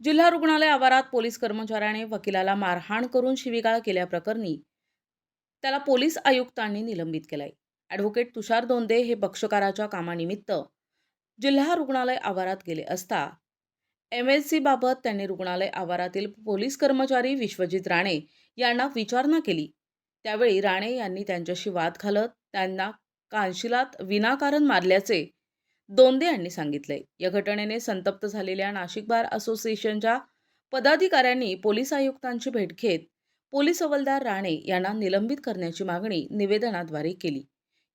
जिल्हा रुग्णालय आवारात पोलीस कर्मचाऱ्याने वकिलाला मारहाण करून शिवीगाळ केल्याप्रकरणी त्याला पोलीस आयुक्तांनी निलंबित केलंय. ॲडव्होकेट तुषार दोंदे हे पक्षकाराच्या कामानिमित्त जिल्हा रुग्णालय आवारात गेले असता एम एल सीबाबत त्यांनी रुग्णालय आवारातील पोलीस कर्मचारी विश्वजित राणे यांना विचारणा केली. त्यावेळी राणे यांनी त्यांच्याशी वाद घालत त्यांना कानशिलात विनाकारण मारल्याचे दोंदे यांनी सांगितले. या घटनेने संतप्त झालेल्या नाशिक बार असोसिएशनच्या पदाधिकाऱ्यांनी पोलीस आयुक्तांची भेट घेत पोलीस हवालदार राणे यांना निलंबित करण्याची मागणी निवेदनाद्वारे केली.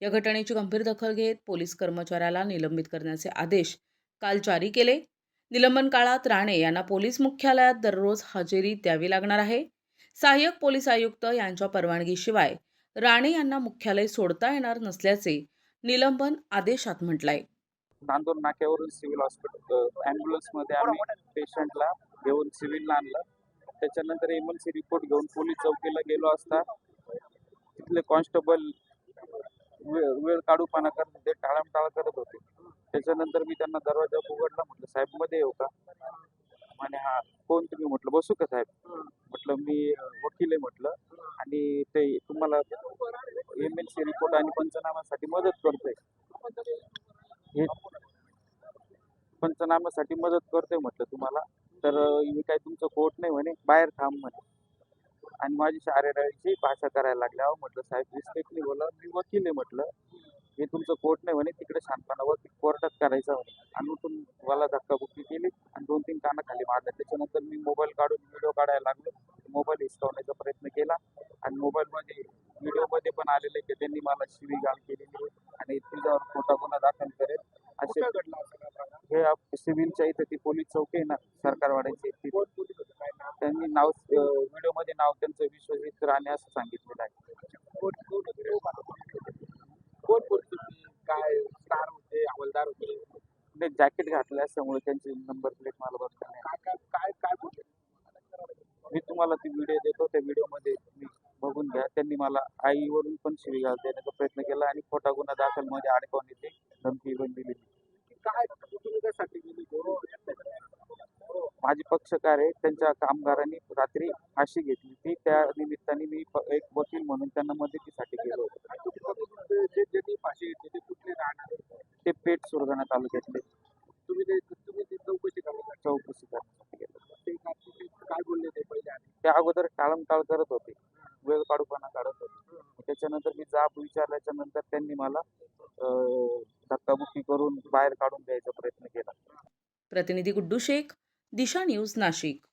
या घटनेची गंभीर दखल घेत पोलीस कर्मचाऱ्याला निलंबित करण्याचे आदेश काल जारी केले. निलंबन काळात राणे यांना पोलीस मुख्यालयात दररोज हजेरी द्यावी लागणार आहे. सहाय्यक पोलीस आयुक्त यांच्या परवानगीशिवाय राणे यांना मुख्यालय सोडता येणार नसल्याचे निलंबन आदेशात म्हटलंय. नांदूर नाक्यावरून सिव्हिल हॉस्पिटल ॲम्ब्युलन्समध्ये आम्ही पेशंटला घेऊन सिव्हिलला आणलं. त्याच्यानंतर एमएलसी रिपोर्ट घेऊन पोलीस चौकीला गेलो असता. तिथले कॉन्स्टेबल वेळ वेळ काढूपणा करत होते टाळमटाळ करत होते. त्याच्यानंतर मी त्यांना दरवाजा उघडला म्हटलं साहेबमध्ये येऊ का? म्हणे हा कोण तुम्ही? म्हटलं बसू का साहेब? म्हटलं मी वकील आहे म्हटलं. आणि ते तुम्हाला एम एल सी रिपोर्ट आणि पंचनामासाठी मदत करतोय. हे पंचनाम्यासाठी मदत करतोय म्हटलं तुम्हाला. तर मी काय तुमचं कोर्ट नाही म्हणे बाहेर थांब म्हणे. आणि माझी शारीराची भाषा करायला लागल्या अहो म्हटलं साहेब रिस्पेक्टली बोला मी वकील आहे म्हटलं. हे तुमचं कोर्ट नाही म्हणे तिकडे शांतपणा वकील कोर्टात करायचा म्हणे. आणि उठून मला धक्काबुक्की केली आणि दोन तीन कानाखाली मारल्या. त्याच्यानंतर मी मोबाईल काढून व्हिडिओ काढायला लागलो. मोबाईल हिसकावण्याचा प्रयत्न केला आणि मोबाईलमध्ये व्हिडिओमध्ये पण आलेले की त्यांनी मला शिवीगाळ केलेली आहे आणि तुझ्यावर खोटा गुन्हा दाखल करेल. असे हे सिव्हिलच्या इथे ती पोलीस चौकी आहे ना सरकारवाड्याची त्यांनी नाव व्हिडिओमध्ये नाव त्यांचं विश्वजित राणे असं सांगितलेलं आहे. काय स्टार होते हवालदार होते? ते जॅकेट घातले असल्यामुळे त्यांची नंबर प्लेट मला बघता नाही. काय काय बोलले? मी तुम्हाला ती व्हिडिओ देतो त्या व्हिडिओमध्ये मी बघून घ्या. त्यांनी मला आईवरून पण शिवीगाळ देण्याचा प्रयत्न केला आणि खोटा गुन्हा दाखलमध्ये अडकवण्याची धमकी पण दिली काय गेली माझी पक्षकार आहे त्यांच्या कामगारांनी रात्री फाशी घेतली. ती त्या निमित्ताने मी एक वकील म्हणून त्यांना मदतीसाठी गेलो होतो. फाशी घेतली ते कुठले राहणार? ते पेठ सुरगाणा तालुक्यातले. तुम्ही ते तुम्ही ती चौकशी करण्यासाठी चौकशी करण्यासाठी गेलो ते काय बोलले ते पहिले आधी? ते अगोदर टाळमटाळ करत होते. वेळ काढूपणा काढत होते. त्याच्यानंतर मी जाब विचारल्याच्या नंतर त्यांनी मला धक्काबुक्की करून बाहेर काढून द्यायचा प्रयत्न केला. प्रतिनिधी गुड्डू शेख दिशा न्यूज नाशिक.